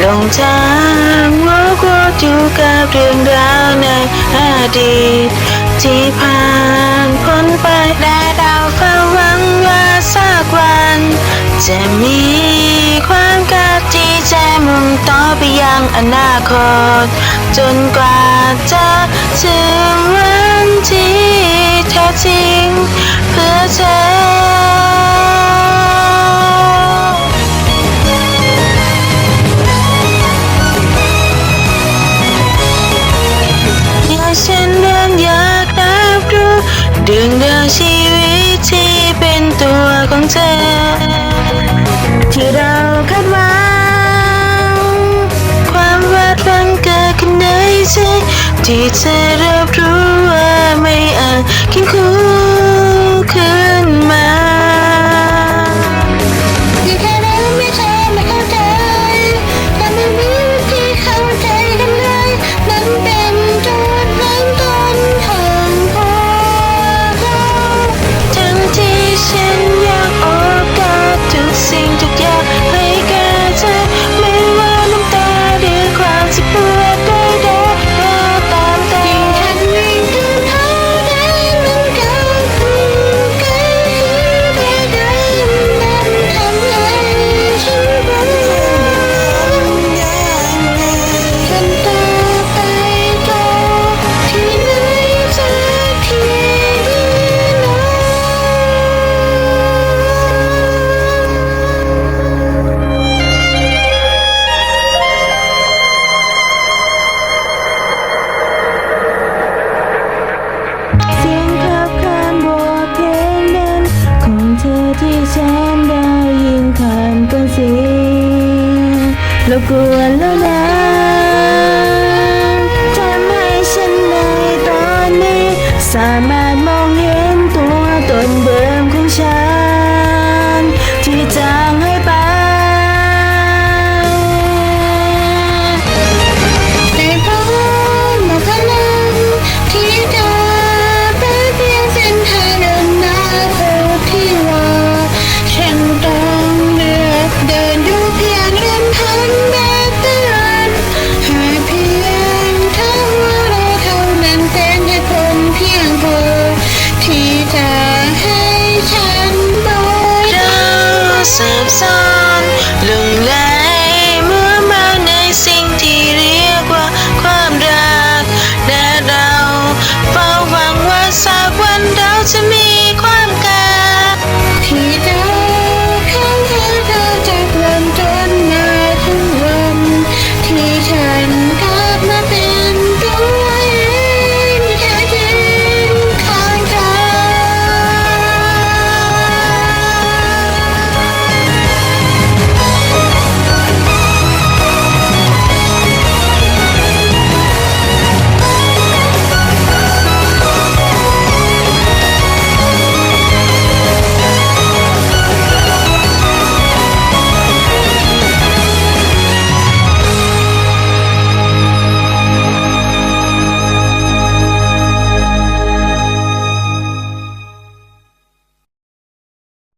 หลงทางวกวนอยู่กับเรื่องราวในอดีตที่ผ่านพ้นไปและเราเฝ้าหวังว่าสักวัน จะมีความกาที่จะมุ่งต่อไปยังอนาคต จนกว่าจะถึงวันที่แท้จริง เพื่อเธอ ที่เธ ที่ฉันได้ยินผ่านก้นเสียงรบกวนแล้วนะทำให้ฉันในตอนนี้สามารถ Samsung.